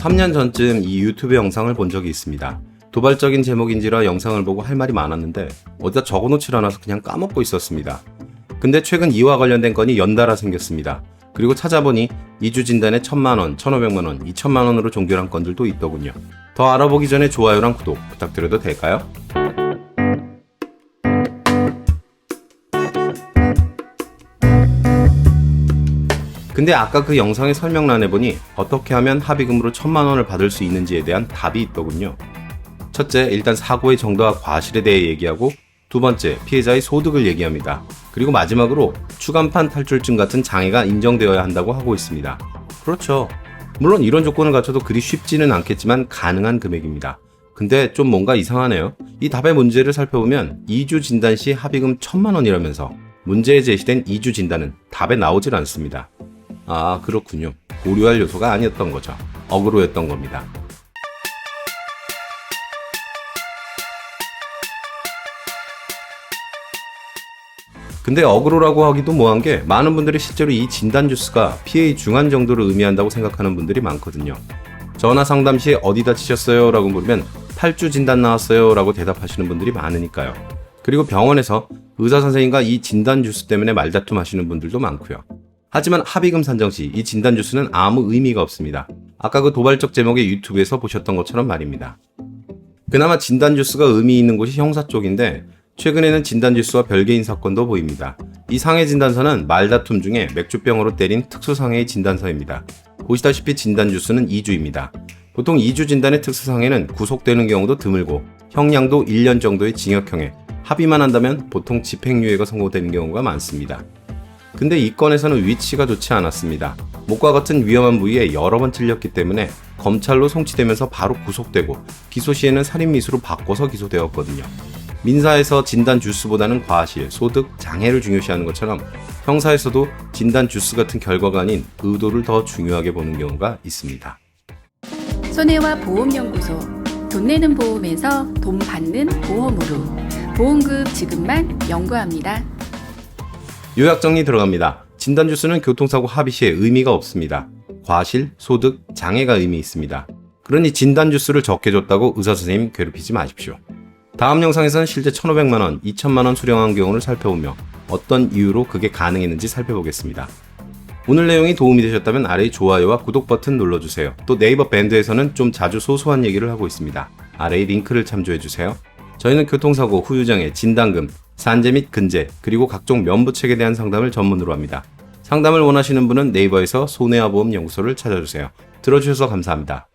3년 전쯤 이 유튜브 영상을 본 적이 있습니다. 도발적인 제목인지라 영상을 보고 할 말이 많았는데 어디다 적어놓질 않아서 그냥 까먹고 있었습니다. 근데 최근 이와 관련된 건이 연달아 생겼습니다. 그리고 찾아보니 2주 진단에 1000만원, 1500만원, 2000만원으로 종결한 건들도 있더군요. 더 알아보기 전에 좋아요랑 구독 부탁드려도 될까요? 근데 아까 그 영상의 설명란에 보니 어떻게 하면 합의금으로 천만 원을 받을 수 있는지에 대한 답이 있더군요. 첫째, 일단 사고의 정도와 과실에 대해 얘기하고 두 번째, 피해자의 소득을 얘기합니다. 그리고 마지막으로 추간판 탈출증 같은 장애가 인정되어야 한다고 하고 있습니다. 그렇죠. 물론 이런 조건을 갖춰도 그리 쉽지는 않겠지만 가능한 금액입니다. 근데 좀 뭔가 이상하네요. 이 답의 문제를 살펴보면 2주 진단 시 합의금 1000만 원이라면서 문제에 제시된 2주 진단은 답에 나오질 않습니다. 아, 그렇군요. 고려할 요소가 아니었던 거죠. 어그로였던 겁니다. 근데 어그로라고 하기도 뭐한 게 많은 분들이 실제로 이 진단 주스가 피해의 중한 정도를 의미한다고 생각하는 분들이 많거든요. 전화 상담 시 어디 다 치셨어요? 라고 물으면 8주 진단 나왔어요? 라고 대답하시는 분들이 많으니까요. 그리고 병원에서 의사 선생님과 이 진단 주스 때문에 말다툼 하시는 분들도 많고요. 하지만 합의금 산정 시 이 진단 주스는 아무 의미가 없습니다. 아까 그 도발적 제목의 유튜브에서 보셨던 것처럼 말입니다. 그나마 진단 주스가 의미 있는 곳이 형사 쪽인데 최근에는 진단 주스와 별개인 사건도 보입니다. 이 상해 진단서는 말다툼 중에 맥주병으로 때린 특수상해의 진단서입니다. 보시다시피 진단 주스는 2주입니다. 보통 2주 진단의 특수상해는 구속되는 경우도 드물고 형량도 1년 정도의 징역형에 합의만 한다면 보통 집행유예가 선고되는 경우가 많습니다. 근데 이 건에서는 위치가 좋지 않았습니다. 목과 같은 위험한 부위에 여러 번 찔렸기 때문에 검찰로 송치되면서 바로 구속되고 기소 시에는 살인미수로 바꿔서 기소되었거든요. 민사에서 진단 주스보다는 과실, 소득, 장애를 중요시하는 것처럼 형사에서도 진단 주스 같은 결과가 아닌 의도를 더 중요하게 보는 경우가 있습니다. 손해와 보험연구소 돈 내는 보험에서 돈 받는 보험으로 보험금 지급만 연구합니다. 요약 정리 들어갑니다. 진단 주스는 교통사고 합의 시에 의미가 없습니다. 과실, 소득, 장애가 의미 있습니다. 그러니 진단 주스를 적게 줬다고 의사 선생님 괴롭히지 마십시오. 다음 영상에서는 실제 1,500만 원, 2,000만 원 수령한 경우를 살펴보며 어떤 이유로 그게 가능했는지 살펴보겠습니다. 오늘 내용이 도움이 되셨다면 아래 좋아요와 구독 버튼 눌러주세요. 또 네이버 밴드에서는 좀 자주 소소한 얘기를 하고 있습니다. 아래의 링크를 참조해주세요. 저희는 교통사고, 후유장애, 진단금, 산재 및 근제, 그리고 각종 면부책에 대한 상담을 전문으로 합니다. 상담을 원하시는 분은 네이버에서 손해와 보험 연구소를 찾아주세요. 들어주셔서 감사합니다.